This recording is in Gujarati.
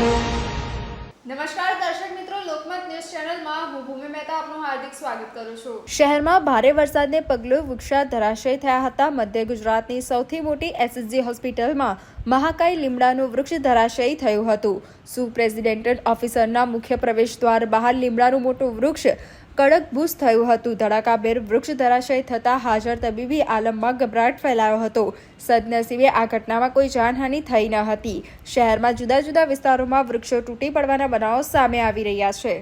નમસ્કાર, દર્શક મિત્રો, લોકમત ન્યૂઝ ચેનલમાં હું ભૂમિ મહેતા આપનું હાર્દિક સ્વાગત કરું છું. શહેરમાં ભારે વરસાદને પગલે વૃક્ષા ધરાશય થયા હતા. મધ્ય ગુજરાતની સૌથી મોટી એસએસજી હોસ્પિટલમાં મહાકાય લીમડાનું વૃક્ષ ધરાશયી થયું હતું. સુપ્રેસિડેન્ટલ ઓફિસરના મુખ્ય પ્રવેશ દ્વાર બહાર લીમડાનું મોટું વૃક્ષ કડકભૂસ થયું હતું. ધડાકાભેર વૃક્ષ ધરાશય થતાં હાજર તબીબી આલમમાં ગભરાટ ફેલાયો હતો. સદનસીબે આ ઘટનામાં કોઈ જાનહાનિ થઈ ન હતી. શહેરમાં જુદા જુદા વિસ્તારોમાં વૃક્ષો તૂટી પડવાના બનાવો સામે આવી રહ્યા છે.